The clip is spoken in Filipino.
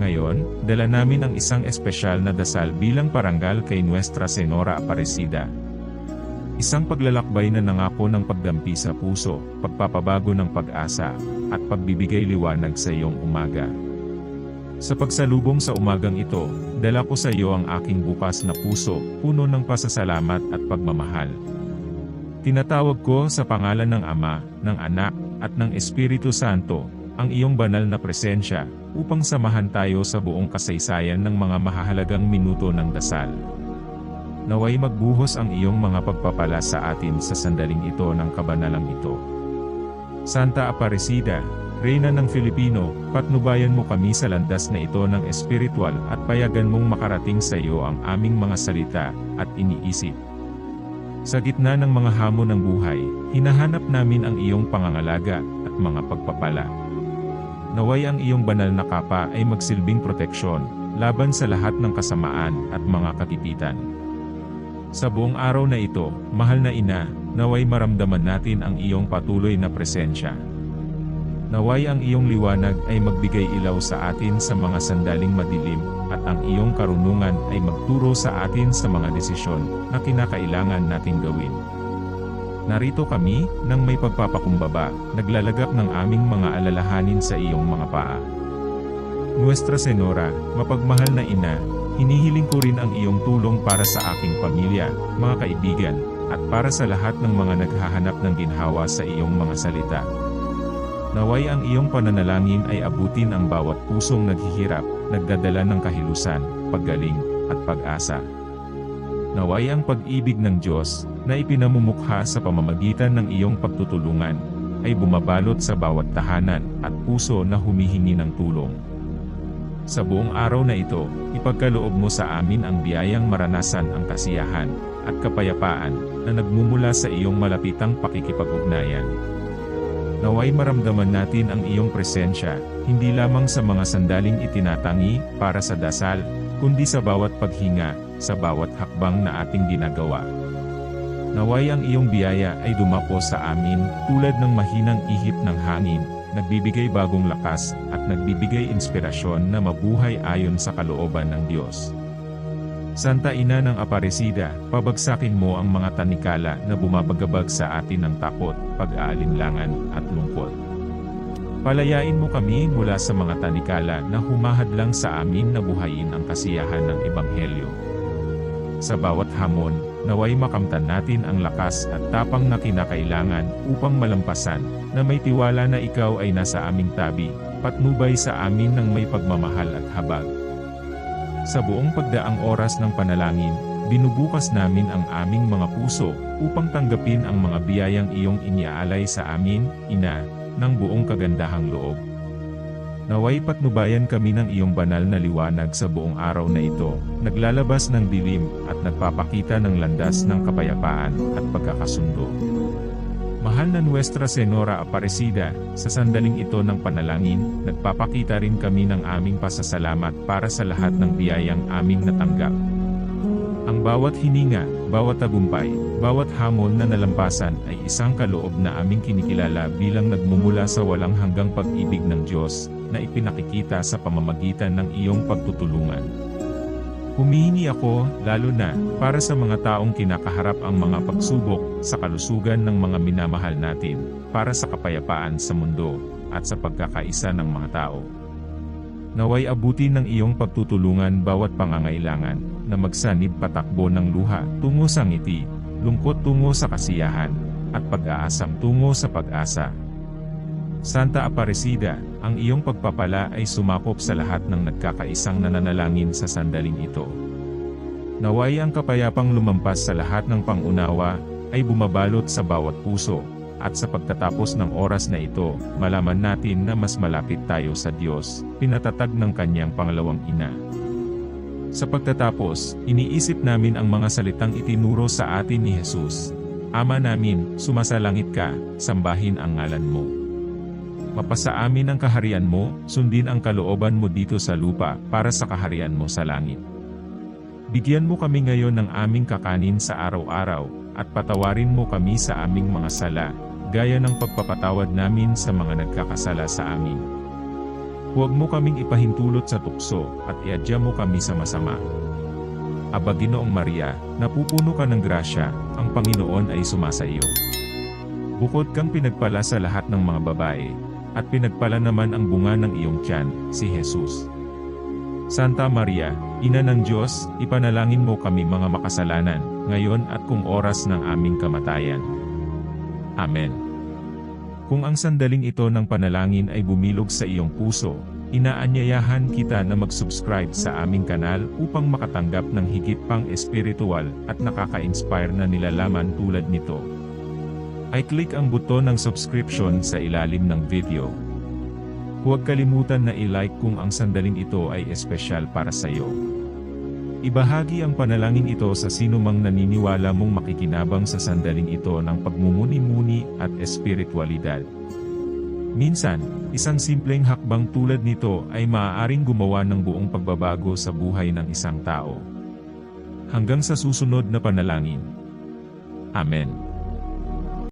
Ngayon, dala namin ang isang espesyal na dasal bilang parangal kay Nuestra Senora Aparecida. Isang paglalakbay na nangako ng pagdampi sa puso, pagpapabago ng pag-asa, at pagbibigay liwanag sa iyong umaga. Sa pagsalubong sa umagang ito, dala ko sa iyo ang aking bukas na puso, puno ng pasasalamat at pagmamahal. Tinatawag ko sa pangalan ng Ama, ng Anak, at ng Espiritu Santo, ang iyong banal na presensya, upang samahan tayo sa buong kasaysayan ng mga mahahalagang minuto ng dasal. Naway magbuhos ang iyong mga pagpapala sa atin sa sandaling ito ng kabanalang ito. Santa Aparecida, Reyna ng Filipino, patnubayan mo kami sa landas na ito ng espiritual at payagan mong makarating sa iyo ang aming mga salita at iniisip. Sa gitna ng mga hamon ng buhay, hinahanap namin ang iyong pangangalaga at mga pagpapala. Naway ang iyong banal na kapa ay magsilbing proteksyon, laban sa lahat ng kasamaan at mga kagipitan. Sa buong araw na ito, mahal na ina, naway maramdaman natin ang iyong patuloy na presensya. Naway ang iyong liwanag ay magbigay ilaw sa atin sa mga sandaling madilim, at ang iyong karunungan ay magturo sa atin sa mga desisyon na kinakailangan nating gawin. Narito kami, nang may pagpapakumbaba, naglalagap ng aming mga alalahanin sa iyong mga paa. Nuestra Senora, mapagmahal na ina, hinihiling ko rin ang iyong tulong para sa aking pamilya, mga kaibigan, at para sa lahat ng mga naghahanap ng ginhawa sa iyong mga salita. Naway ang iyong pananalangin ay abutin ang bawat pusong naghihirap, nagdadala ng kahilusan, paggaling, at pag-asa. Naway ang pag-ibig ng Diyos, na ipinamumukha sa pamamagitan ng iyong pagtutulungan, ay bumabalot sa bawat tahanan at puso na humihingi ng tulong. Sa buong araw na ito, ipagkaloob mo sa amin ang biyayang maranasan ang kasiyahan at kapayapaan na nagmumula sa iyong malapitang pakikipag-ugnayan. Naway maramdaman natin ang iyong presensya, hindi lamang sa mga sandaling itinatangi para sa dasal, kundi sa bawat paghinga, sa bawat hakbang na ating ginagawa. Naway ang iyong biyaya ay dumapo sa amin, tulad ng mahinang ihip ng hangin, nagbibigay bagong lakas, at nagbibigay inspirasyon na mabuhay ayon sa kalooban ng Diyos. Santa Ina ng Aparecida, pabagsakin mo ang mga tanikala na bumabagabag sa atin ng takot, pag-aalinlangan, at lungkot. Palayain mo kami mula sa mga tanikala na humahadlang sa amin na buhayin ang kasiyahan ng Ebanghelyo. Sa bawat hamon, naway makamtan natin ang lakas at tapang na kinakailangan upang malampasan, na may tiwala na ikaw ay nasa aming tabi, patnubay sa amin ng may pagmamahal at habag. Sa buong pagdaang oras ng panalangin, binubukas namin ang aming mga puso upang tanggapin ang mga biyayang iyong iniaalay sa amin, Ina, ng buong kagandahang loob. Naway patnubayan kami ng iyong banal na liwanag sa buong araw na ito, naglalabas ng dilim at nagpapakita ng landas ng kapayapaan at pagkakasundo. Mahal na Nuestra Senora Aparecida, sa sandaling ito ng panalangin, nagpapakita rin kami ng aming pasasalamat para sa lahat ng biyayang aming natanggap. Ang bawat hininga, bawat tagumpay, bawat hamon na nalampasan ay isang kaloob na aming kinikilala bilang nagmumula sa walang hanggang pag-ibig ng Diyos, na ipinakikita sa pamamagitan ng iyong pagtutulungan. Humihingi ako, lalo na, para sa mga taong kinakaharap ang mga pagsubok, sa kalusugan ng mga minamahal natin, para sa kapayapaan sa mundo, at sa pagkakaisa ng mga tao. Naway abutin ng iyong pagtutulungan bawat pangangailangan, na magsanib patakbo ng luha, tungo sa ngiti, lungkot tungo sa kasiyahan, at pag-aasam tungo sa pag-asa. Santa Aparecida, ang iyong pagpapala ay sumakop sa lahat ng nagkakaisang nananalangin sa sandaling ito. Naway ang kapayapang lumampas sa lahat ng pangunawa, ay bumabalot sa bawat puso, at sa pagtatapos ng oras na ito, malaman natin na mas malapit tayo sa Diyos, pinatatag ng kanyang pangalawang ina. Sa pagtatapos, iniisip namin ang mga salitang itinuro sa atin ni Jesus. Ama namin, sumasalangit ka, sambahin ang ngalan mo. Mapasa amin ang kaharian mo, sundin ang kalooban mo dito sa lupa, para sa kaharian mo sa langit. Bigyan mo kami ngayon ng aming kakanin sa araw-araw, at patawarin mo kami sa aming mga sala, gaya ng pagpapatawad namin sa mga nagkakasala sa amin. Huwag mo kaming ipahintulot sa tukso at iadya mo kami sa masama. Aba Ginoong Maria, napupuno ka ng grasya, ang Panginoon ay sumasa iyo. Bukod kang pinagpala sa lahat ng mga babae, at pinagpala naman ang bunga ng iyong tiyan, si Jesus. Santa Maria, Ina ng Diyos, ipanalangin mo kami mga makasalanan, ngayon at kung oras ng aming kamatayan. Amen. Kung ang sandaling ito ng panalangin ay bumilog sa iyong puso, inaanyayahan kita na mag-subscribe sa aming kanal upang makatanggap ng higit pang espiritual at nakaka-inspire na nilalaman tulad nito. Ay click ang buton ng subscription sa ilalim ng video. Huwag kalimutan na i-like kung ang sandaling ito ay espesyal para sa iyo. Ibahagi ang panalangin ito sa sinumang naniniwala mong makikinabang sa sandaling ito ng pagmumuni-muni at espiritualidad. Minsan, isang simpleng hakbang tulad nito ay maaaring gumawa ng buong pagbabago sa buhay ng isang tao. Hanggang sa susunod na panalangin. Amen.